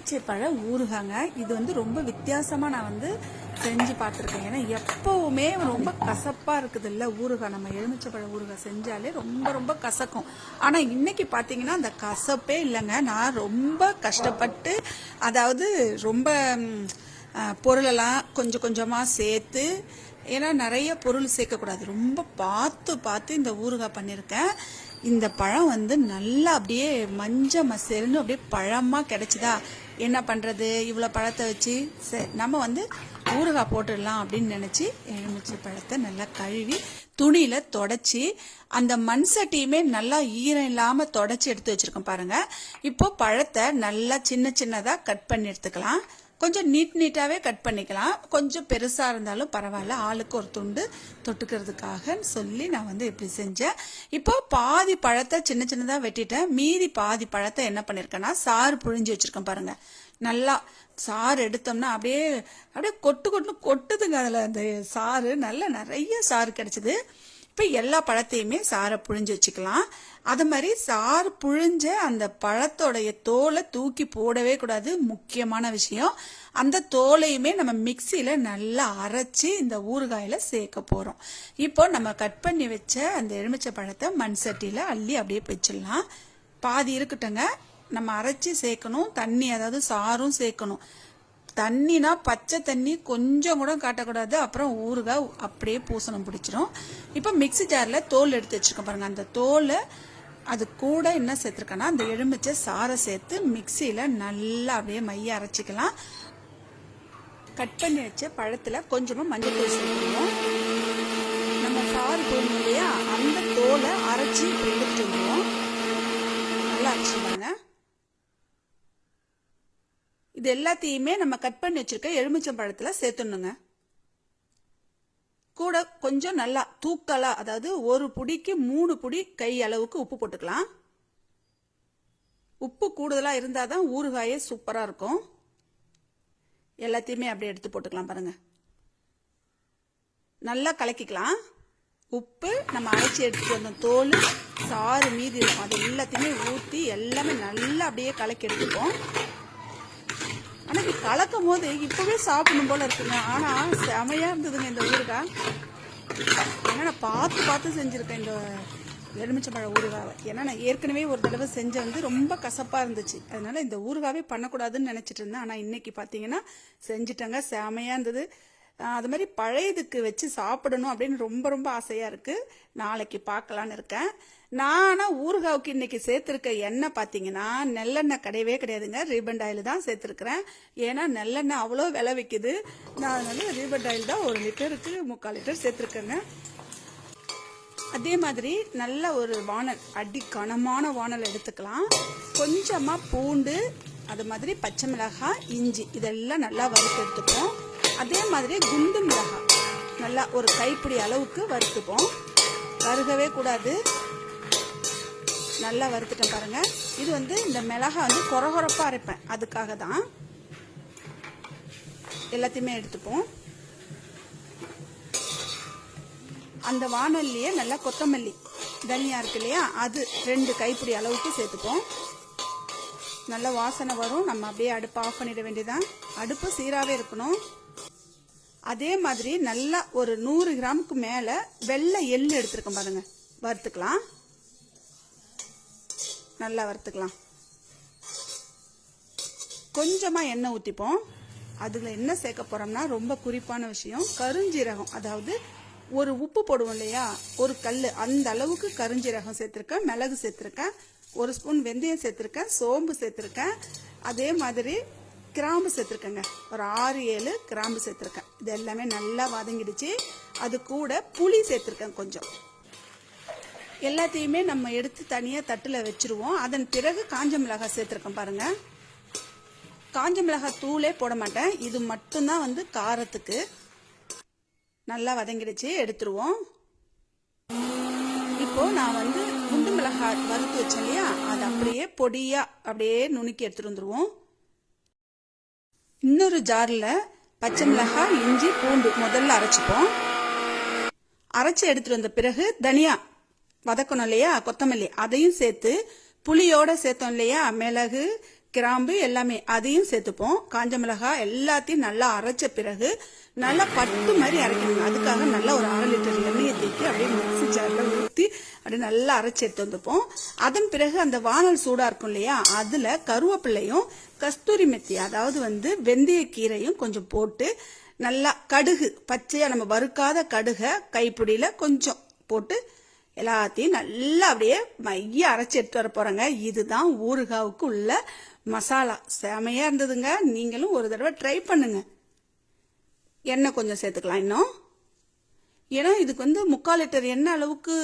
எலுமிச்சை பழ ஊறுகாங்க. இது வந்து ரொம்ப வித்தியாசமாக நான் வந்து செஞ்சு பார்த்துருக்கேன். ஏன்னா எப்போவுமே ரொம்ப கசப்பாக இருக்குது இல்லை ஊறுகாய் நம்ம எலுமிச்சை ஊறுகாய் செஞ்சாலே ரொம்ப ரொம்ப கசக்கும். ஆனால் இன்னைக்கு பார்த்தீங்கன்னா அந்த கசப்பே இல்லைங்க. நான் ரொம்ப கஷ்டப்பட்டு அதாவது ரொம்ப பொருளெல்லாம் கொஞ்சம் கொஞ்சமாக சேர்த்து ஏன்னா நிறைய பொருள் சேர்க்கக்கூடாது. ரொம்ப பார்த்து பார்த்து இந்த ஊறுகாய் பண்ணியிருக்கேன் இந்த பழம் வந்து நல்லா அப்படியே மஞ்ச மசேல்னு அப்படியே பழமாக கிடைச்சிதா? என்ன பண்ணுறது இவ்வளோ பழத்தை வச்சு நம்ம வந்து ஊறுகாய் போட்டுடலாம் அப்படின்னு நினச்சி எலுமிச்சை பழத்தை நல்லா கழுவி துணியில் தொடச்சி அந்த மண் சட்டியுமே நல்லா ஈரம் இல்லாமல் தொடச்சி எடுத்து வச்சுருக்கோம் பாருங்கள் இப்போது பழத்தை நல்லா சின்ன சின்னதாக கட் பண்ணி எடுத்துக்கலாம். கொஞ்சம் நீட் நீட்டாகவே கட் பண்ணிக்கலாம். கொஞ்சம் பெருசாக இருந்தாலும் பரவாயில்ல. ஆளுக்கு ஒரு துண்டு தொட்டுக்கிறதுக்காக சொல்லி நான் வந்து இப்படி செஞ்சேன். இப்போ பாதி பழத்தை சின்ன சின்னதாக வெட்டிட்டேன். மீதி பாதி பழத்தை என்ன பண்ணியிருக்கேன்னா சாறு புழிஞ்சு வச்சுருக்கேன் பாருங்கள் நல்லா சாறு எடுத்தோம்னா அப்படியே அப்படியே கொட்டு கொட்டுன்னு கொட்டுதுங்க அதில் அந்த சாறு. நல்ல நிறைய சாறு கிடச்சிது. இப்போ எல்லா பழத்தையுமே சாறை புழிஞ்சு வச்சுக்கலாம். அது மாதிரி சாறு புழிஞ்ச அந்த பழத்தோடைய தோலை தூக்கி போடவே கூடாது. முக்கியமான விஷயம். அந்த தோலையுமே நம்ம மிக்சியில் நல்லா அரைச்சி இந்த ஊறுகாயில் சேர்க்க போகிறோம் இப்போ நம்ம கட் பண்ணி வச்ச அந்த எலுமிச்சை பழத்தை மண் சட்டியில் அள்ளி அப்படியே வச்சிடலாம். பாதி இருக்கட்டுங்க நம்ம அரைச்சி சேர்க்கணும். தண்ணி அதாவது சாரும் சேர்க்கணும். தண்ணினா பச்சை தண்ணி கொஞ்சம் கூட காட்டக்கூடாது. அப்புறம் ஊறுகாய் அப்படியே பூசணம் பிடிச்சிரும். இப்போ மிக்ஸி ஜாரில் தோல் எடுத்து வச்சிருக்கோம் பாருங்கள் அந்த தோலை அது கூட என்ன சேர்த்துருக்கேன்னா அந்த எலுமிச்சை சாறை சேர்த்து மிக்சியில் நல்லா அப்படியே மைய அரைச்சிக்கலாம். கட் பண்ணி வச்ச பழத்தில் கொஞ்சமாக மஞ்சள் தூள் சேர்த்துருவோம் நம்ம சாறு போடணும் இல்லையா? அந்த தோலை அரைச்சி இப்படி நல்லா அரைச்சிடுவாங்க இது எல்லாத்தையுமே நம்ம கட் பண்ணி வச்சிருக்க எலுமிச்சம்பழத்தில் சேர்த்துணுங்க கூட கொஞ்சம் நல்லா தூக்கலா அதாவது ஒரு புடிக்கு மூணு புடி கை அளவுக்கு உப்பு போட்டுக்கலாம். உப்பு கூடுதலாக இருந்தால் தான் ஊறுகாயே சூப்பராக இருக்கும். எல்லாத்தையுமே அப்படியே எடுத்து போட்டுக்கலாம் பாருங்க. நல்லா கலக்கிக்கலாம். உப்பு நம்ம அரைச்சி எடுத்துட்டு வந்த தோல் சாறு மீதி இருக்கும். அது எல்லாத்தையுமே ஊற்றி எல்லாமே நல்லா அப்படியே கலக்கி எடுத்துப்போம். ஆனால் இது கலக்கும் போது இப்போவே சாப்பிடணும் போல இருக்குங்க. ஆனால் செமையாக இருந்ததுங்க இந்த ஊருகா ஏன்னா நான் பார்த்து பார்த்து செஞ்சுருக்கேன் இந்த எலுமிச்சம்பழ ஊறுகாவை. ஏன்னா நான் ஏற்கனவே ஒரு தடவை செஞ்ச வந்து ரொம்ப கசப்பாக இருந்துச்சு. அதனால இந்த ஊறுகாவே பண்ணக்கூடாதுன்னு நினச்சிட்டு இருந்தேன். ஆனால் இன்னைக்கு பார்த்தீங்கன்னா செஞ்சுட்டேங்க. செமையாக இருந்தது. அது மாதிரி பழையதுக்கு வச்சு சாப்பிடணும் அப்படின்னு ரொம்ப ரொம்ப ஆசையாக இருக்குது நாளைக்கு பார்க்கலான்னு இருக்கேன். நான் ஆனால் ஊறுகாவுக்கு இன்னைக்கு சேர்த்துருக்க எண்ணெய் பார்த்தீங்கன்னா நெல்லெண்ணெய் கிடையவே கிடையாதுங்க. ரீபண்ட் ஆயில் தான் சேர்த்துருக்குறேன். ஏன்னா நெல்லெண்ணெய் அவ்வளோ விலை விற்கிது நான் வந்து ரீபண்ட் ஆயில் தான் ஒரு லிட்டருக்கு முக்கால் லிட்டர் சேர்த்துருக்கேங்க. அதே மாதிரி நல்ல ஒரு வானல் அடி கனமான வானல் எடுத்துக்கலாம். கொஞ்சமாக பூண்டு அது மாதிரி பச்சை மிளகாய் இஞ்சி இதெல்லாம் நல்லா வறுத்து எடுத்துப்போம். அதே மாதிரி குண்டு மிளகாய் நல்லா ஒரு கைப்பிடி அளவுக்கு வறுத்துப்போம். வறுகவே கூடாது. நல்லா வறுத்துட்டேன் பாருங்க. இது வந்து இந்த மிளகாய் வந்து குறகுறப்பாக அரைப்பேன். அதுக்காக தான் எல்லாத்தையுமே எடுத்துப்போம். அந்த வானல்லையே நல்லா கொத்தமல்லி தனியா இருக்கு இல்லையா? அது ரெண்டு கைப்பிடி அளவுக்கு சேர்த்துப்போம். நல்ல வாசனை வரும். நம்ம அப்படியே அடுப்பை ஆஃப் பண்ணிட வேண்டியதான் அடுப்பு சீராகவே இருக்கணும். அதே மாதிரி நல்லா ஒரு நூறு கிராமுக்கு மேலே வெள்ளை எள்ளு எடுத்துருக்கோம் பாருங்க. வறுத்துக்கலாம். நல்லா வறுத்துக்கலாம். கொஞ்சமாக எண்ணெய் ஊற்றிப்போம் அதில் என்ன சேர்க்க போகிறோம்னா ரொம்ப குறிப்பான விஷயம் கருஞ்சீரகம். அதாவது ஒரு உப்பு போடுவோம் இல்லையா? ஒரு கல் அந்த அளவுக்கு கருஞ்சீரகம் சேர்த்துருக்கேன் மிளகு சேர்த்துருக்கேன் ஒரு ஸ்பூன் வெந்தயம் சேர்த்துருக்கேன் சோம்பு சேர்த்துருக்கேன். அதே மாதிரி கிராம்பு சேர்த்துருக்கேங்க. ஒரு ஆறு ஏழு கிராம்பு சேர்த்துருக்கேன். இது எல்லாமே நல்லா வதங்கிடுச்சு. அது கூட புளி சேர்த்துருக்கேன் கொஞ்சம். எல்லாத்தையுமே நம்ம எடுத்து தனியாக தட்டில் வச்சிருவோம். அதன் பிறகு காஞ்ச மிளகாய் சேர்த்துருக்கேன் பாருங்கள் காஞ்ச மிளகாய் தூளே போட மாட்டேன். இது மட்டும்தான் வந்து காரத்துக்கு நல்லா வதங்கிடுச்சு. எடுத்துருவோம். இப்போது நான் வந்து குண்டு மிளகாய் வறுத்து வச்சேன் இல்லையா? அது அப்படியே பொடியாக அப்படியே நுணுக்கி எடுத்துட்டு வந்துடுவோம் இன்னொரு ஜாரில் பச்சை மிளகாய் இஞ்சி பூண்டு முதல்ல அரைச்சிப்போம். அரைச்சி எடுத்துட்டு வந்த பிறகு தனியா வதக்கணும் இல்லையா? கொத்தமல்லி அதையும் சேர்த்து புளியோட சேர்த்தோம் இல்லையா? மிளகு கிராம்பு எல்லாமே அதையும் சேர்த்துப்போம். காஞ்ச மிளகாய் எல்லாத்தையும் நல்லா அரைச்ச பிறகு நல்லா பட்டு மாதிரி அரைக்கணும் அதுக்காக நல்லா ஒரு அரை லிட்டர் எண்ணெயை தூக்கி அப்படியே மிக்சி ஜாரில் ஊற்றி அப்படியே நல்லா அரைச்சி எடுத்து வந்துப்போம். அதன் பிறகு அந்த வானல் சூடா இருக்கும் இல்லையா அதுல கருவேப்பிள்ளையும் கஸ்தூரி மெத்தி அதாவது வந்து வெந்தய கீரையும் கொஞ்சம் போட்டு நல்லா கடுகு பச்சையா நம்ம வறுக்காத கடுகை கைப்பிடியில கொஞ்சம் போட்டு எல்லாத்தையும் நல்லா அப்படியே மைய அரைச்சி எடுத்து வர போறேங்க இதுதான் ஊறுகாவுக்கு உள்ள மசாலா செமையாக இருந்ததுங்க. நீங்களும் ஒரு தடவை ட்ரை பண்ணுங்க. எண்ணெய் கொஞ்சம் சேர்த்துக்கலாம் இன்னும். ஏன்னா இதுக்கு வந்து முக்கால் லிட்டர் எண்ணெய் அளவுக்கு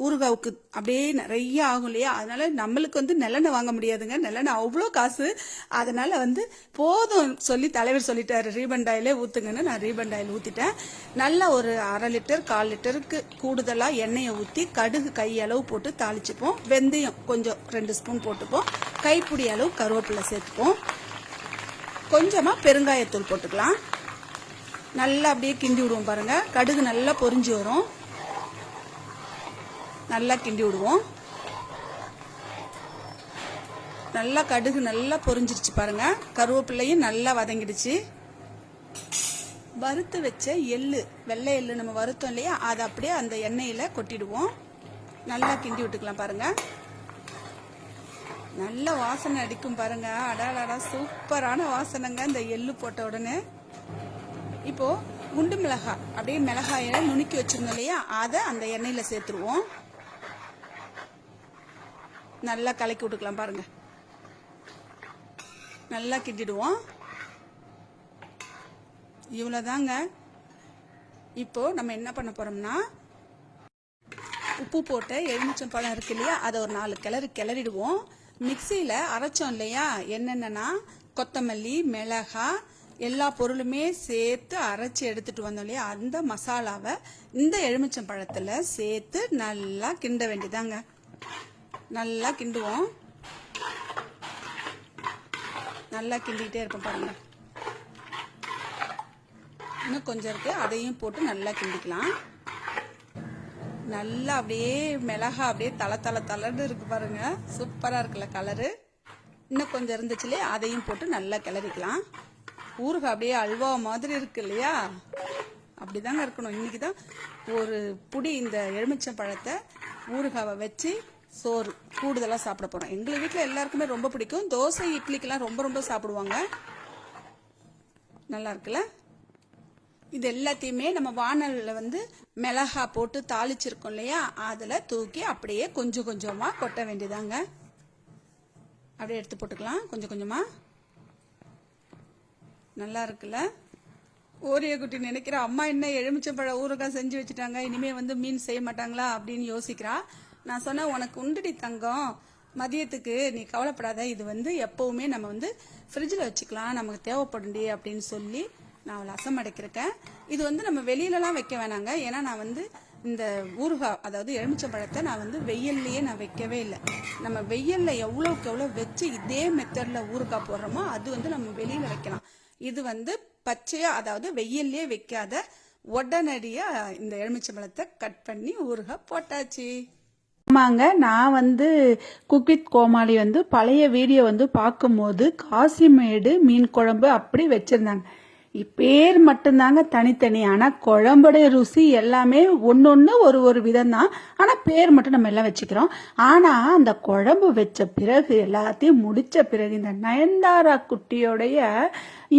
ஊறுகாவுக்கு அப்படியே நிறைய ஆகும் இல்லையா? அதனால நம்மளுக்கு வந்து நல்லெண்ணெய் வாங்க முடியாதுங்க. நல்லெண்ணெய் அவ்வளோ காசு. அதனால வந்து போதும் சொல்லி தலைவர் சொல்லிட்டாரு. ரீபன் ஆயிலே ஊற்றுங்கன்னு நான் ரீபன் ஆயில் ஊற்றிட்டேன் நல்லா ஒரு அரை லிட்டர் கால் லிட்டருக்கு கூடுதலாக எண்ணெயை ஊற்றி கடுகு கையளவு போட்டு தாளிச்சுப்போம். வெந்தயம் கொஞ்சம் ரெண்டு ஸ்பூன் போட்டுப்போம். கைப்பிடி அளவு கருவேப்பிலை சேர்த்துப்போம். கொஞ்சமாக பெருங்காயத்தூள் போட்டுக்கலாம். நல்லா அப்படியே கிண்டி விடுவோம் பாருங்கள் கடுகு நல்லா பொரிஞ்சு வரும். நல்லா கிண்டி விடுவோம். நல்லா கடுகு நல்லா பொரிஞ்சிருச்சு பாருங்க. கருவேப்பிள்ளையும் நல்லா வதங்கிடுச்சு. வறுத்து வச்ச எள்ளு வெள்ளை எள்ளு நம்ம வறுத்தோம் இல்லையா? அதை அப்படியே அந்த எண்ணெயில கொட்டிடுவோம். நல்லா கிண்டி விட்டுக்கலாம் பாருங்க. நல்ல வாசனை அடிக்கும் பாருங்க. அடாடாடா சூப்பரான வாசனைங்க இந்த எள்ளு போட்ட உடனே. இப்போ குண்டு மிளகாய் அப்படியே மிளகாயை நுணுக்கி வச்சிருந்தோம் இல்லையா? அதை அந்த எண்ணெயில சேர்த்துருவோம். நல்லா கலக்கி விட்டுக்கலாம் பாருங்க. நல்லா கிண்டிடுவோம். இவ்வளோதாங்க இப்போ நம்ம என்ன பண்ண போறோம்னா உப்பு போட்ட எலுமிச்சம்பழம் இருக்கு இல்லையா அதை ஒரு நாலு கிளறி கிளறிடுவோம். மிக்சியில் அரைச்சோம் இல்லையா என்னென்னா கொத்தமல்லி மிளகா எல்லா பொருளுமே சேர்த்து அரைச்சி எடுத்துட்டு வந்தோம் இல்லையா அந்த மசாலாவை இந்த எலுமிச்சம்பழத்தில் சேர்த்து நல்லா கிண்ட வேண்டியதாங்க. நல்லா கிண்டுவோம். நல்லா கிண்டிக்கிட்டே இருப்போம் பாருங்க. இன்னும் கொஞ்சம் இருக்கு. அதையும் போட்டு நல்லா கிண்டிக்கலாம். நல்லா அப்படியே மிளகா அப்படியே தலை தலை தலன்னு இருக்கு பாருங்க. சூப்பரா இருக்குல்ல கலரு இன்னும் கொஞ்சம் இருந்துச்சுலே அதையும் போட்டு நல்லா கிளறிக்கலாம். ஊறுகாய் அப்படியே அல்வா மாதிரி இருக்கு இல்லையா? அப்படிதாங்க இருக்கணும். இன்னைக்கு தான் ஒரு புடி இந்த எலுமிச்சம் பழத்தை ஊறுகாவை வச்சு சோறு கூடுதலாக சாப்பிட போகிறோம் எங்கள் வீட்டில் எல்லாருக்குமே ரொம்ப பிடிக்கும். தோசை இட்லிக்கெல்லாம் ரொம்ப ரொம்ப சாப்பிடுவாங்க. நல்லா இருக்குல்ல? இது எல்லாத்தையுமே நம்ம வானலில் வந்து மிளகா போட்டு தாளிச்சிருக்கோம் இல்லையா? அதில் தூக்கி அப்படியே கொஞ்சம் கொஞ்சமாக கொட்ட வேண்டியதாங்க. அப்படியே எடுத்து போட்டுக்கலாம். கொஞ்சம் கொஞ்சமாக நல்லா இருக்குல்ல? ஓரிய குட்டி நினைக்கிற அம்மா என்ன எலுமிச்சம்பழ ஊறுகாய் செஞ்சு வச்சுட்டாங்க. இனிமே வந்து மீன் செய்ய மாட்டாங்களா? அப்படின்னு யோசிக்கிறா. நான் சொன்னேன் உனக்கு உண்டுடி தங்கம் மதியத்துக்கு நீ கவலைப்படாத இது வந்து எப்பவுமே நம்ம வந்து ஃப்ரிட்ஜில் வச்சுக்கலாம் நமக்கு தேவைப்படுண்டி அப்படின்னு சொல்லி நான் அவளை அசமடைக்கிருக்கேன் இது வந்து நம்ம வெளியிலலாம் வைக்க வேணாங்க. ஏன்னா நான் வந்து இந்த ஊறுகாய் அதாவது எலுமிச்சம்பழத்தை நான் வந்து வெயில்லையே நான் வைக்கவே இல்லை. நம்ம வெயிலில் எவ்வளோக்கு எவ்வளோ வச்சு இதே மெத்தடில் ஊறுகாய் போடுறோமோ அது வந்து நம்ம வெளியில் வைக்கலாம். இது வந்து பச்சையாக அதாவது வெயில்லையே வைக்காத உடனடியாக இந்த எலுமிச்சம்பழத்தை கட் பண்ணி ஊறுகாய் போட்டாச்சு. ஆமாங்க நான் வந்து குக்வித் கோமாளி வந்து பழைய வீடியோ வந்து பார்க்கும்போது காசிமேடு மீன் குழம்பு அப்படி வச்சுருந்தாங்க. பேர் மட்டும்தாங்க தனித்தனி. ஆனால் குழம்புடைய ருசி எல்லாமே ஒன்னொன்னு ஒரு ஒரு விதம் தான் ஆனால் பேர் மட்டும் நம்ம எல்லாம் வச்சுக்கிறோம். ஆனால் அந்த குழம்பு வச்ச பிறகு எல்லாத்தையும் முடித்த பிறகு இந்த நயன்தாரா குட்டியோடைய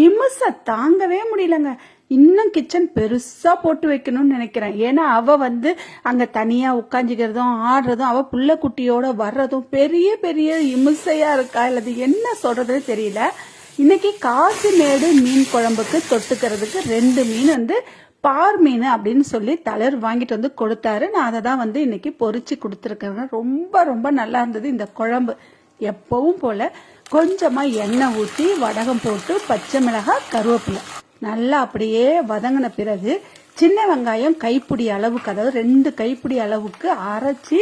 இமுசை தாங்கவே முடியலங்க. இன்னும் கிச்சன் பெருசாக போட்டு வைக்கணும்னு நினைக்கிறேன். ஏன்னா அவள் வந்து அங்கே தனியாக உட்காந்துக்கிறதும் ஆடுறதும் அவள் புள்ள குட்டியோட வர்றதும் பெரிய பெரிய இமுசையாக இருக்கா? இல்லது என்ன சொல்கிறதுன்னு தெரியல. இன்னைக்கு காசிமேடு மீன் குழம்புக்கு தொட்டுக்கிறதுக்கு ரெண்டு மீன் வந்து பார் மீன் அப்படின்னு சொல்லி தலைவர் வாங்கிட்டு வந்து கொடுத்தாரு. நான் அதை தான் வந்து இன்னைக்கு பொறிச்சு கொடுத்துருக்கேன் ரொம்ப ரொம்ப நல்லா இருந்தது இந்த குழம்பு. எப்பவும் போல கொஞ்சமா எண்ணெய் ஊற்றி வடகம் போட்டு பச்சை மிளகாய் கருவேப்பிலை. நல்லா அப்படியே வதங்கின பிறகு சின்ன வெங்காயம் கைப்பிடி அளவுக்கு அதாவது ரெண்டு கைப்பிடி அளவுக்கு அரைச்சி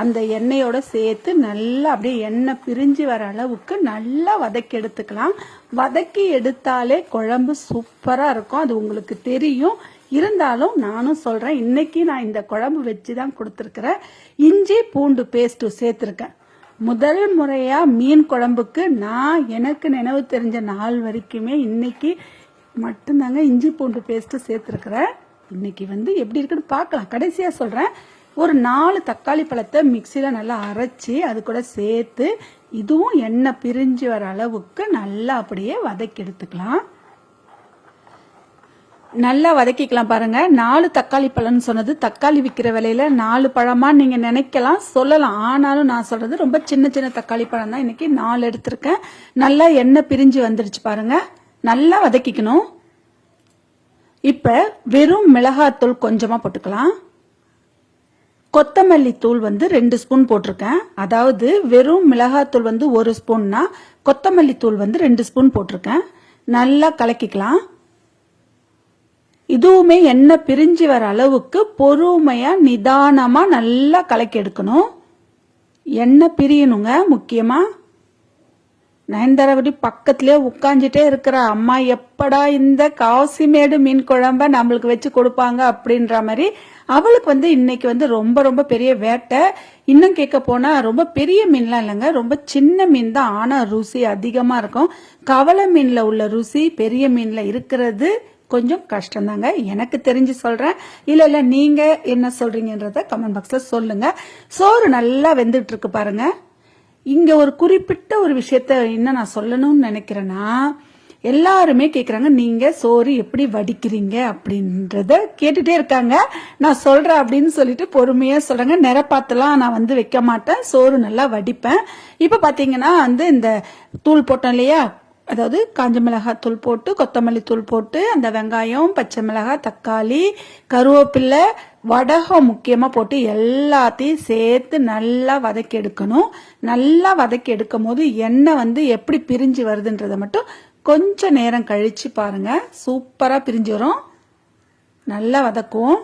அந்த எண்ணெயோட சேர்த்து நல்லா அப்படியே எண்ணெய் பிரிஞ்சு வர அளவுக்கு நல்லா வதக்கி எடுத்துக்கலாம். வதக்கி எடுத்தாலே குழம்பு சூப்பராக இருக்கும். அது உங்களுக்கு தெரியும். இருந்தாலும் நானும் சொல்கிறேன் இன்னைக்கு நான் இந்த குழம்பு வச்சு தான் கொடுத்துருக்குறேன் இஞ்சி பூண்டு பேஸ்ட்டு சேர்த்துருக்கேன். முதல் முறையாக மீன் குழம்புக்கு நான் எனக்கு நினைவு தெரிஞ்ச நாள் வரைக்குமே இன்னைக்கு மட்டும்தாங்க இஞ்சி பூண்டு பேஸ்ட்டு சேர்த்துருக்குறேன். இன்னைக்கு வந்து எப்படி இருக்குன்னு பார்க்கலாம். கடைசியாக சொல்கிறேன் ஒரு நாலு தக்காளி பழத்தை மிக்சியில் நல்லா அரைச்சி அது கூட சேர்த்து இதுவும் எண்ணெய் பிரிஞ்சு வர அளவுக்கு நல்லா அப்படியே வதக்கி எடுத்துக்கலாம். நல்லா வதக்கிக்கலாம் பாருங்க. நாலு தக்காளி பழம்னு சொன்னது. தக்காளி விற்கிற விலையில நாலு பழமா நீங்க நினைக்கலாம் சொல்லலாம். ஆனாலும் நான் சொல்றது ரொம்ப சின்ன சின்ன தக்காளி பழம் தான். இன்னைக்கு நாலு எடுத்திருக்கேன். நல்லா எண்ணெய் பிரிஞ்சு வந்துருச்சு பாருங்க. நல்லா வதக்கிக்கணும். இப்ப வெறும் மிளகாத்தூள் கொஞ்சமா போட்டுக்கலாம். கொத்தமல்லி தூள் வந்து ரெண்டு ஸ்பூன் போட்டிருக்கேன். அதாவது வெறும் மிளகாத்தூள் வந்து ஒரு ஸ்பூன்னா கொத்தமல்லி தூள் வந்து ரெண்டு ஸ்பூன் போட்டிருக்கேன். நல்லா கலக்கிக்கலாம். இதுவுமே எண்ணெய் பிரிஞ்சு வர அளவுக்கு பொறுமையா நிதானமா நல்லா கலக்கி எடுக்கணும். எண்ணெய் பிரியணுங்க முக்கியமாக நயன்தாராவடி பக்கத்திலே உட்காந்துட்டே இருக்கிற. அம்மா எப்படா இந்த காசிமேடு மீன் குழம்ப நம்மளுக்கு வச்சு கொடுப்பாங்க அப்படின்ற மாதிரி அவளுக்கு வந்து இன்னைக்கு வந்து ரொம்ப ரொம்ப பெரிய வேட்டை. இன்னும் கேட்க போனா ரொம்ப பெரிய மீன்லாம் இல்லைங்க. ரொம்ப சின்ன மீன் தான். ஆனா ருசி அதிகமா இருக்கும். கவலை மீன்ல உள்ள ருசி பெரிய மீன்ல இருக்கிறது கொஞ்சம் கஷ்டம்தாங்க. எனக்கு தெரிஞ்சு சொல்றேன். இல்ல இல்ல நீங்க என்ன சொல்றீங்கன்றத கமெண்ட் பாக்ஸ்ல சொல்லுங்க. சோறு நல்லா வெந்துட்டு இருக்கு பாருங்க. இங்க ஒரு குறிப்பிட்ட ஒரு விஷயத்த என்ன நான் சொல்லணும்னு நினைக்கிறேன்னா எல்லாருமே கேக்குறாங்க நீங்க சோறு எப்படி வடிக்கிறீங்க? அப்படின்றத கேட்டுட்டே இருக்காங்க. நான் சொல்றேன் அப்படின்னு சொல்லிட்டு பொறுமையா சொல்றாங்க. நிறப்பாத்தெல்லாம் நான் வந்து வைக்க மாட்டேன். சோறு நல்லா வடிப்பேன். இப்ப பாத்தீங்கன்னா வந்து இந்த தூள் போட்டோம் இல்லையா? அதாவது காஞ்ச மிளகாய் தூள் போட்டு கொத்தமல்லி தூள் போட்டு அந்த வெங்காயம் பச்சை மிளகாய் தக்காளி கருவேப்பிலை வடகம் முக்கியமாக போட்டு எல்லாத்தையும் சேர்த்து நல்லா வதக்கி எடுக்கணும் நல்லா வதக்கி எடுக்கும் போது எண்ணெய் வந்து எப்படி பிரிஞ்சு வருதுன்றதை மட்டும் கொஞ்சம் நேரம் கழித்து பாருங்க. சூப்பராக பிரிஞ்சு வரும். நல்லா வதக்குவோம்.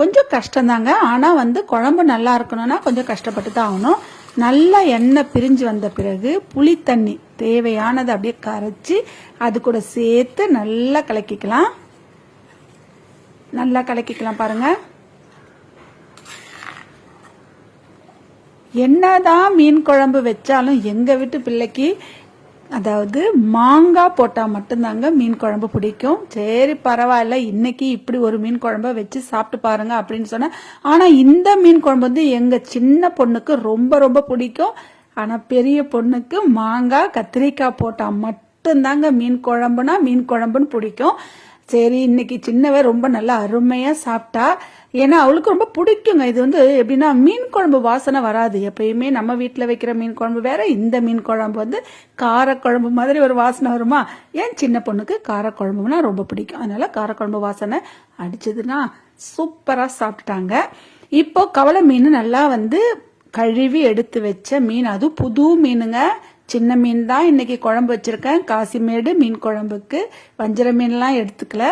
கொஞ்சம் கஷ்டம்தாங்க. ஆனால் வந்து குழம்பு நல்லா இருக்கணும்னா கொஞ்சம் கஷ்டப்பட்டு தான் ஆகணும். நல்லா எண்ணெய் பிரிஞ்சு வந்த பிறகு புளி தண்ணி தேவையானதை அப்படியே கரைச்சி அது கூட சேர்த்து நல்லா கலக்கிக்கலாம். நல்லா கலக்கிக்கலாம் பாருங்க. என்னதான் மீன் குழம்பு வச்சாலும் எங்க வீட்டு பிள்ளைக்கு அதாவது மாங்காய் போட்டால் மட்டும்தாங்க மீன் குழம்பு பிடிக்கும். சரி பரவாயில்ல இன்னைக்கு இப்படி ஒரு மீன் குழம்ப வச்சு சாப்பிட்டு பாருங்க அப்படின்னு சொன்னேன் ஆனால் இந்த மீன் குழம்பு வந்து எங்கள் சின்ன பொண்ணுக்கு ரொம்ப ரொம்ப பிடிக்கும். ஆனால் பெரிய பொண்ணுக்கு மாங்காய் கத்திரிக்காய் போட்டால் மட்டும்தாங்க மீன் குழம்புனா மீன் குழம்புன்னு பிடிக்கும். சரி இன்னைக்கு சின்னவ ரொம்ப நல்லா அருமையா சாப்பிட்டா. ஏன்னா அவளுக்கு ரொம்ப பிடிக்குங்க. இது வந்து எப்படின்னா மீன் குழம்பு வாசனை வராது. எப்பயுமே நம்ம வீட்டில் வைக்கிற மீன் குழம்பு வேற இந்த மீன் குழம்பு வந்து காரக்குழம்பு மாதிரி ஒரு வாசனை வருமா? ஏன் சின்ன பொண்ணுக்கு காரக்குழம்புனா ரொம்ப பிடிக்கும். அதனால காரக்குழம்பு வாசனை அடிச்சதுன்னா சூப்பரா சாப்பிட்டாங்க. இப்போ கவலை மீன் நல்லா வந்து கழுவி எடுத்து வச்ச மீன். அதுவும் புது மீனுங்க. சின்ன மீன் தான் இன்னைக்கு குழம்பு வச்சிருக்கேன். காசிமேடு மீன் குழம்புக்கு. வஞ்சர மீன்லாம் எடுத்துக்கல.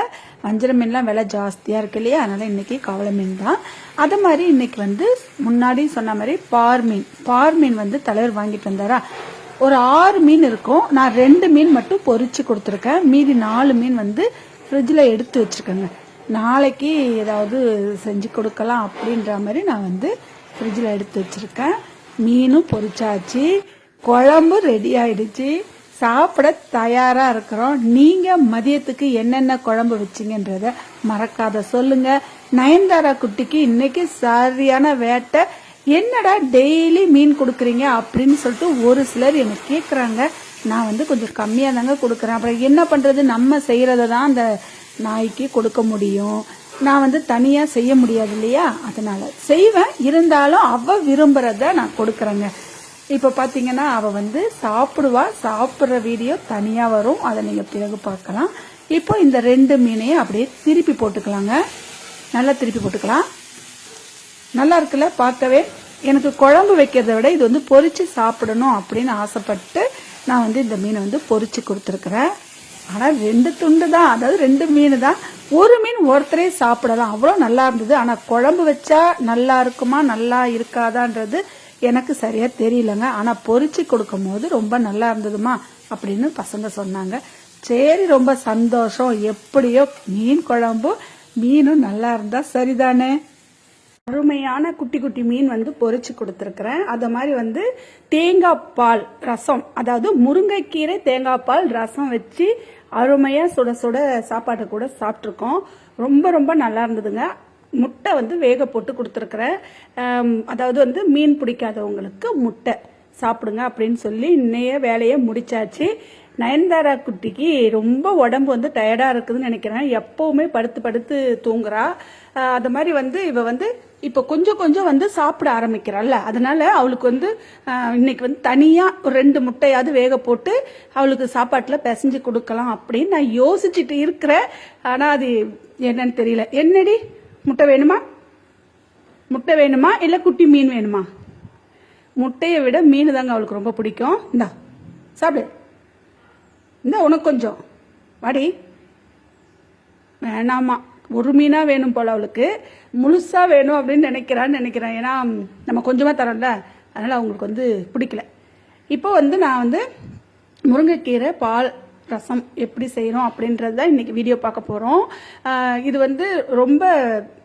வஞ்சர மீன்லாம் விலை ஜாஸ்தியாக இருக்கு இல்லையா? அதனால இன்னைக்கு கவலை மீன் தான். அது மாதிரி இன்னைக்கு வந்து முன்னாடி சொன்ன மாதிரி பார் மீன். பார் மீன் வந்து தலைவர் வாங்கிட்டு வந்தாரா? ஒரு ஆறு மீன் இருக்கும். நான் ரெண்டு மீன் மட்டும் பொறிச்சு கொடுத்துருக்கேன். மீதி நாலு மீன் வந்து ஃப்ரிட்ஜில் எடுத்து வச்சிருக்கேங்க. நாளைக்கு ஏதாவது செஞ்சு கொடுக்கலாம் அப்படின்ற மாதிரி நான் வந்து ஃப்ரிட்ஜில் எடுத்து வச்சுருக்கேன். மீனும் பொரிச்சாச்சு குழம்பு ரெடி ஆயிடுச்சு. சாப்பிட தயாரா இருக்கிறோம். நீங்க மதியத்துக்கு என்னென்ன குழம்பு வச்சீங்கன்றத மறக்காத சொல்லுங்க. நயன்தாரா குட்டிக்கு இன்னைக்கு சரியான வேட்டை. என்னடா டெய்லி மீன் கொடுக்குறீங்க அப்படின்னு சொல்லிட்டு ஒரு சிலர் எனக்கு கேட்குறாங்க நான் வந்து கொஞ்சம் கம்மியாக தாங்க கொடுக்குறேன். அப்புறம் என்ன பண்றது? நம்ம செய்யறத தான் அந்த நாய்க்கு கொடுக்க முடியும். நான் வந்து தனியாக செய்ய முடியாது இல்லையா? அதனால செய்வேன். இருந்தாலும் அவ விரும்புறத நான் கொடுக்குறேங்க. இப்போ பார்த்தீங்கன்னா அவள் வந்து சாப்பிடுவா சாப்பிட்ற வீடியோ தனியாக வரும். அதை நீங்கள் பிறகு பார்க்கலாம். இப்போ இந்த ரெண்டு மீனையும் அப்படியே திருப்பி போட்டுக்கலாங்க. நல்லா திருப்பி போட்டுக்கலாம். நல்லா இருக்குல்ல? பார்க்கவே. எனக்கு குழம்பு வைக்கிறத விட இது வந்து பொறிச்சு சாப்பிடணும் அப்படின்னு ஆசைப்பட்டு நான் வந்து இந்த மீனை வந்து பொறிச்சு கொடுத்துருக்குறேன். ஆனால் ரெண்டு துண்டு தான். அதாவது ரெண்டு மீன் தான். ஒரு மீன் ஒருத்தரே சாப்பிடலாம். அவ்வளோ நல்லா இருந்தது. ஆனால் குழம்பு வச்சா நல்லா இருக்குமா நல்லா இருக்காதான்றது எனக்கு சரியா தெரியலங்க. ஆனா பொறிச்சு கொடுக்கும் போது ரொம்ப நல்லா இருந்ததுமா அப்படின்னு பசங்க சொன்னாங்க. சரி ரொம்ப சந்தோஷம். எப்படியோ மீன் குழம்பு மீனும் நல்லா இருந்தா சரிதானே? அருமையான குட்டி குட்டி மீன் வந்து பொறிச்சு கொடுத்துருக்குறேன். அது மாதிரி வந்து தேங்காய் பால் ரசம் அதாவது முருங்கைக்கீரை தேங்காய் பால் ரசம் வச்சு அருமையாக சுட சுட சாப்பாட்டு கூட சாப்பிட்ருக்கோம் ரொம்ப ரொம்ப நல்லா இருந்ததுங்க. முட்டை வந்து வேக போட்டு கொடுத்துருக்குறேன். அதாவது வந்து மீன் பிடிக்காதவங்களுக்கு முட்டை சாப்பிடுங்க அப்படின்னு சொல்லி இன்னைய வேலையை முடிச்சாச்சு. நயன்தாரா குட்டிக்கு ரொம்ப உடம்பு வந்து டயர்டாக இருக்குதுன்னு நினைக்கிறேன். எப்போவுமே படுத்து படுத்து தூங்குறா. அது மாதிரி வந்து இவ வந்து இப்போ கொஞ்சம் கொஞ்சம் வந்து சாப்பிட ஆரம்பிக்கிறாள்ல. அதனால அவளுக்கு வந்து இன்னைக்கு வந்து தனியாக ஒரு ரெண்டு முட்டையாவது வேக போட்டு அவளுக்கு சாப்பாட்டில் பிசைஞ்சு கொடுக்கலாம் அப்படின்னு நான் யோசிச்சுட்டு இருக்கிறேன். ஆனால் அது என்னன்னு தெரியல. என்னடி? முட்டை வேணுமா? முட்டை வேணுமா? இல்லை குட்டி மீன் வேணுமா? முட்டையை விட மீன் தாங்க அவளுக்கு ரொம்ப பிடிக்கும். இந்தா சாப்பிடு. இந்தா உனக்கு கொஞ்சம். வாடி. வேணாமா. ஒரு மீனா வேணும் போல அவளுக்கு. முழுசா வேணும் அப்படின்னு நினைக்கிறான்னு நினைக்கிறேன். ஏன்னா நம்ம கொஞ்சமா தரோம்ல. அதனால அவங்களுக்கு வந்து பிடிக்கல. இப்போ வந்து நான் வந்து முருங்கைக்கீரை பால் ரசம் எப்படி செய்கிறோம் அப்படின்றது தான் இன்றைக்கி வீடியோ பார்க்க போகிறோம் இது வந்து ரொம்ப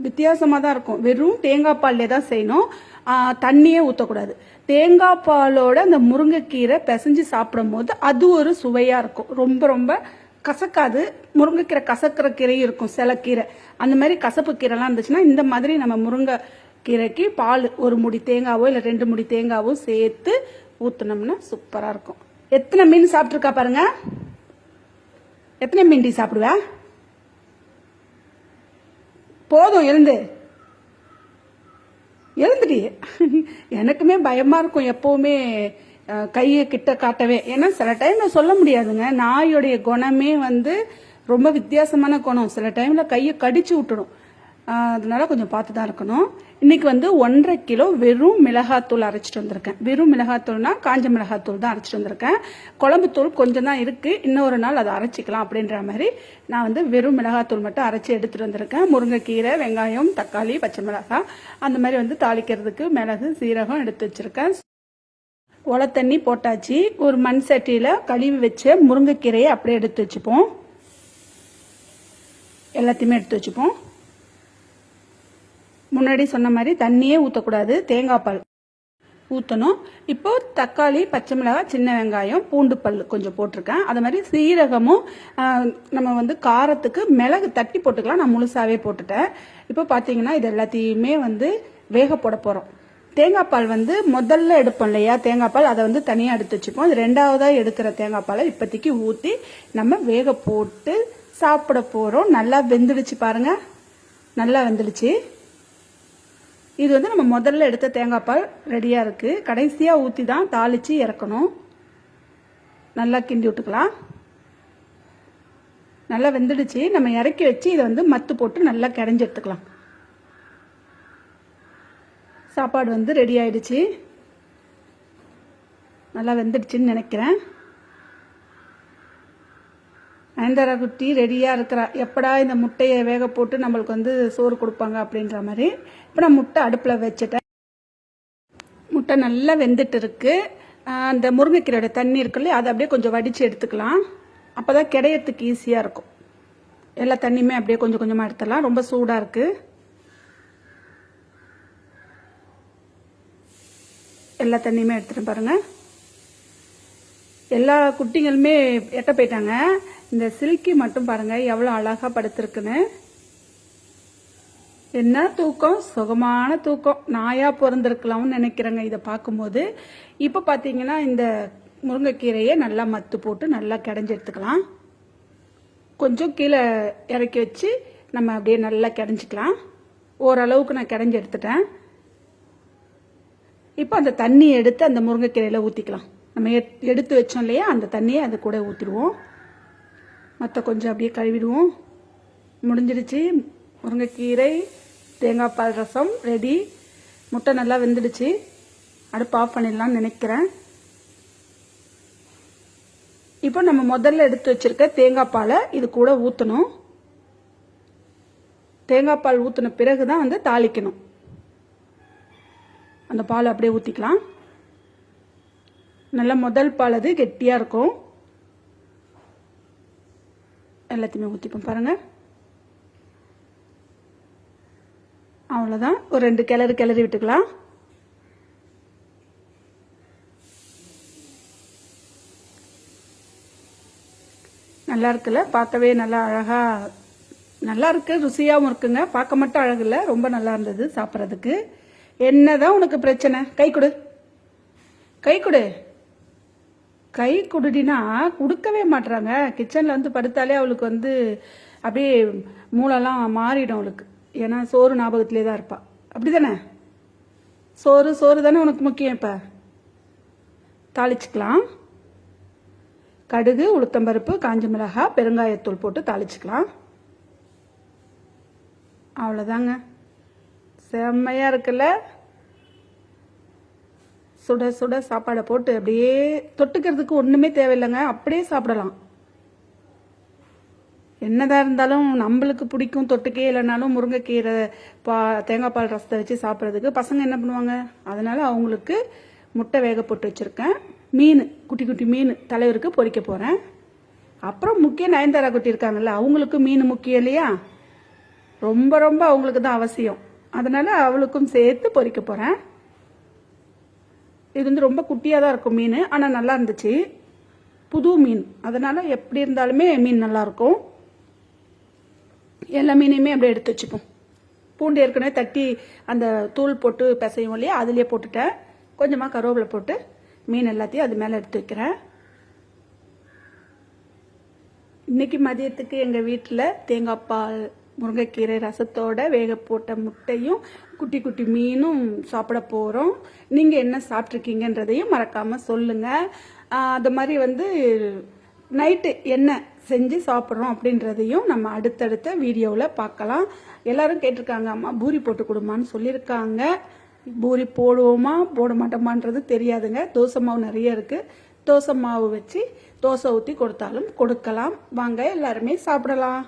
வித்தியாசமாக தான் இருக்கும். வெறும் தேங்காய் பால்லே தான் செய்யணும். தண்ணியே ஊற்றக்கூடாது தேங்காய் பாலோட அந்த முருங்கைக்கீரை பிசைஞ்சு சாப்பிடும் போது அது ஒரு சுவையாக இருக்கும். ரொம்ப ரொம்ப கசக்காது. முருங்கைக்கீரை கசக்கிற கீரையும் இருக்கும். சில கீரை. அந்த மாதிரி கசப்பு கீரைலாம் இருந்துச்சுன்னா இந்த மாதிரி நம்ம முருங்கை கீரைக்கு பால் ஒரு முடி தேங்காவோ இல்லை ரெண்டு முடி தேங்காவோ சேர்த்து ஊற்றுனோம்னா சூப்பராக இருக்கும். எத்தனை மீன் சாப்பிட்ருக்கா பாருங்கள் எத்தனை மீன் சாப்பிடுவ? போதும் எழுந்து. எழுந்துடி. எனக்குமே பயமா இருக்கும் எப்பவுமே கையை கிட்ட காட்டவே. ஏன்னா சில டைம்ல சொல்ல முடியாதுங்க. நாயோடைய குணமே வந்து ரொம்ப வித்தியாசமான குணம். சில டைம்ல கையை கடிச்சு விட்டுடும். அதனால கொஞ்சம் பார்த்து தான் இருக்கணும். இன்னைக்கு வந்து ஒன்றரை கிலோ வெறும் மிளகாத்தூள் அரைச்சிட்டு வந்திருக்கேன். வெறும் மிளகாத்தூள்னா காஞ்ச மிளகாத்தூள் தான் அரைச்சிட்டு வந்திருக்கேன். குழம்புத்தூள் கொஞ்சம் தான் இருக்குது இன்னொரு நாள் அதை அரைச்சிக்கலாம் அப்படின்ற மாதிரி நான் வந்து வெறும் மிளகாத்தூள் மட்டும் அரைச்சி எடுத்துகிட்டு வந்திருக்கேன். முருங்கைக்கீரை வெங்காயம் தக்காளி பச்சை மிளகாய் அந்த மாதிரி வந்து தாளிக்கிறதுக்கு மிளகு சீரகம் எடுத்து வச்சுருக்கேன். ஒலை தண்ணி போட்டாச்சு. ஒரு மண் சட்டியில் கழுவி வச்ச முருங்கைக்கீரையை அப்படியே எடுத்து வச்சுப்போம். எல்லாத்தையுமே எடுத்து வச்சுப்போம். முன்னாடி சொன்ன மாதிரி தண்ணியே ஊற்றக்கூடாது தேங்காய் பால் ஊற்றணும் இப்போ தக்காளி பச்சை மிளகாய் சின்ன வெங்காயம் பூண்டு பல் கொஞ்சம் போட்டிருக்கேன். அது மாதிரி சீரகமும் நம்ம வந்து காரத்துக்கு மிளகு தட்டி போட்டுக்கலாம். நான் முழுசாவே போட்டுட்டேன். இப்போ பார்த்தீங்கன்னா இது எல்லாத்தையுமே வந்து வேக போட போகிறோம் தேங்காய் பால் வந்து முதல்ல எடுப்போம் இல்லையா? தேங்காய் பால் அதை வந்து தனியாக எடுத்து வச்சுப்போம். இது ரெண்டாவதாக எடுக்கிற தேங்காய் பாலை இப்போதைக்கு ஊற்றி நம்ம வேக போட்டு சாப்பிட போகிறோம் நல்லா வெந்துடுச்சு பாருங்க. நல்லா வெந்துடுச்சு. இது வந்து நம்ம முதல்ல எடுத்த தேங்காய் பால் ரெடியாக இருக்குது கடைசியாக ஊற்றி தான் தாளித்து இறக்கணும். நல்லா கிண்டி விட்டுக்கலாம். நல்லா வெந்துடுச்சு. நம்ம இறக்கி வச்சு இதை வந்து மத்து போட்டு நல்லா கிடஞ்சி எடுத்துக்கலாம். சாப்பாடு வந்து ரெடி ஆயிடுச்சு. நல்லா வெந்துடுச்சுன்னு நினைக்கிறேன். நயன்தாரா குட்டி ரெடியாக இருக்கிறா. எப்படா இந்த முட்டையை வேக போட்டு நம்மளுக்கு வந்து சோறு கொடுப்பாங்க அப்படின்ற மாதிரி. இப்போ நான் முட்டை அடுப்பில் வச்சுட்டேன். முட்டை நல்லா வெந்துட்டு இருக்கு. அந்த முருங்கைக்கீரையோட தண்ணி இருக்குல்ல அதை அப்படியே கொஞ்சம் வடித்து எடுத்துக்கலாம். அப்போ தான் கிடையறதுக்கு ஈஸியாக இருக்கும். எல்லா தண்ணியுமே அப்படியே கொஞ்சம் கொஞ்சமாக எடுத்துடலாம். ரொம்ப சூடாக இருக்குது எல்லா தண்ணியுமே எடுத்துகிட்டு பாருங்கள் எல்லா குட்டிங்களுமே எட்ட போயிட்டாங்க. இந்த சில்கி மட்டும் பாருங்கள் எவ்வளோ அழகாக படுத்துருக்குன்னு. என்ன தூக்கம்? சுகமான தூக்கம். நாயா பிறந்திருக்கலாம்னு நினைக்கிறேங்க. இதை பார்க்கும்போது இப்போ பார்த்தீங்கன்னா இந்த முருங்கைக்கீரையை நல்லா மத்து போட்டு நல்லா கிடஞ்சி எடுத்துக்கலாம். கொஞ்சம் கீழே இறக்கி வச்சு நம்ம அப்படியே நல்லா கிடஞ்சிக்கலாம். ஓரளவுக்கு நான் கிடஞ்சி எடுத்துட்டேன். இப்போ அந்த தண்ணியை எடுத்து அந்த முருங்கைக்கீரையில் ஊற்றிக்கலாம் நம்ம எத்- எடுத்து வச்சோம் இல்லையா அந்த தண்ணியை அது கூட ஊற்றிடுவோம் மற்ற கொஞ்சம் அப்படியே கழுவிடுவோம். முடிஞ்சிடுச்சு. முருங்கைக்கீரை தேங்காய் பால் ரசம் ரெடி முட்டை நல்லா வெந்துடுச்சு. அடுப்பு ஆஃப் பண்ணிடலாம்னு நினைக்கிறேன். இப்போ நம்ம முதல்ல எடுத்து வச்சிருக்க தேங்காய் பாலை இது கூட ஊற்றணும் தேங்காய் பால் ஊற்றின பிறகு தான் வந்து தாளிக்கணும். அந்த பால் அப்படியே ஊற்றிக்கலாம் நல்ல முதல் பால் அது கெட்டியாக இருக்கும். எல்லாத்தையுமே ஊற்றிப்போம் பாருங்கள் அவ்வளோ அவ்வளோதான் ஒரு ரெண்டு கிளறு கிளறி விட்டுக்கலாம். நல்லா இருக்குல்ல? பார்க்கவே நல்லா அழகா நல்லா இருக்கு. ருசியாகவும் இருக்குங்க. பார்க்க மட்டும் அழகு இல்லை. ரொம்ப நல்லா இருந்தது சாப்பிட்றதுக்கு. என்னதான் உனக்கு பிரச்சனை? கை கொடு. கை கொடு. கை குடுடினா கொடுக்கவே மாட்றாங்க. கிச்சனில் வந்து படுத்தாலே அவளுக்கு வந்து அப்படியே மூளைலாம் மாறிடும் அவளுக்கு. ஏன்னா சோறு ஞாபகத்திலே தான் இருப்பா. அப்படி தானே சோறு சோறு தானே உனக்கு முக்கியம் இப்போ? தாளிச்சுக்கலாம். கடுகு உளுத்தம்பருப்பு காஞ்ச மிளகாய் பெருங்காயத்தூள் போட்டு தாளிச்சுக்கலாம். அவ்வளோதாங்க செம்மையாக இருக்குல்ல? சுட சுட சாப்பாடை போட்டு அப்படியே தொட்டுக்கிறதுக்கு ஒன்றுமே தேவையில்லைங்க. அப்படியே சாப்பிடலாம். என்னதான் இருந்தாலும் நம்மளுக்கு பிடிக்கும் தொட்டுக்கே இல்லைனாலும் முருங்கைக்கீரை பா தேங்காய் பால் ரசத்தை வச்சு சாப்பிட்றதுக்கு பசங்க என்ன பண்ணுவாங்க? அதனால் அவங்களுக்கு முட்டை வேக போட்டு வச்சுருக்கேன். மீன் குட்டி குட்டி மீன் தலைவருக்கு பொறிக்க போகிறேன் அப்புறம் முக்கிய நயன்தாரா குட்டி இருக்காங்கல்ல அவங்களுக்கு மீன் முக்கியம் இல்லையா? ரொம்ப ரொம்ப அவங்களுக்கு தான் அவசியம். அதனால் அவளுக்கும் சேர்த்து பொறிக்க போகிறேன் இது வந்து ரொம்ப குட்டியாக தான் இருக்கும் மீன் ஆனால் நல்லா இருந்துச்சு. புது மீன். அதனால் எப்படி இருந்தாலுமே மீன் நல்லாயிருக்கும் எல்லா மீனையுமே அப்படியே எடுத்து வச்சுப்போம். பூண்டு ஏற்கனவே தட்டி அந்த தூள் போட்டு பிசையும் இல்லையா அதுலேயே போட்டுட்டேன். கொஞ்சமாக கருவேப்பிலை போட்டு மீன் எல்லாத்தையும் அது மேலே எடுத்து வைக்கிறேன். இன்றைக்கி மதியத்துக்கு எங்கள் வீட்டில் தேங்காய் பால் முருங்கைக்கீரை ரசத்தோட வேக போட்ட முட்டையும் குட்டி குட்டி மீனும் சாப்பிட போகிறோம் நீங்கள் என்ன சாப்பிட்ருக்கீங்கன்றதையும் மறக்காமல் சொல்லுங்கள் அது மாதிரி வந்து நைட்டு என்ன செஞ்சு சாப்பிட்றோம் அப்படின்றதையும் நம்ம அடுத்தடுத்த வீடியோவில் பார்க்கலாம். எல்லாரும் கேட்டிருக்காங்க அம்மா பூரி போட்டு கொடுமான்னு சொல்லியிருக்காங்க. பூரி போடுவோமா போட மாட்டோமான்றது தெரியாதுங்க. தோசை மாவு நிறைய இருக்குது தோசை மாவு வச்சு தோசை ஊற்றி கொடுத்தாலும் கொடுக்கலாம். வாங்க எல்லாருமே சாப்பிடலாம்.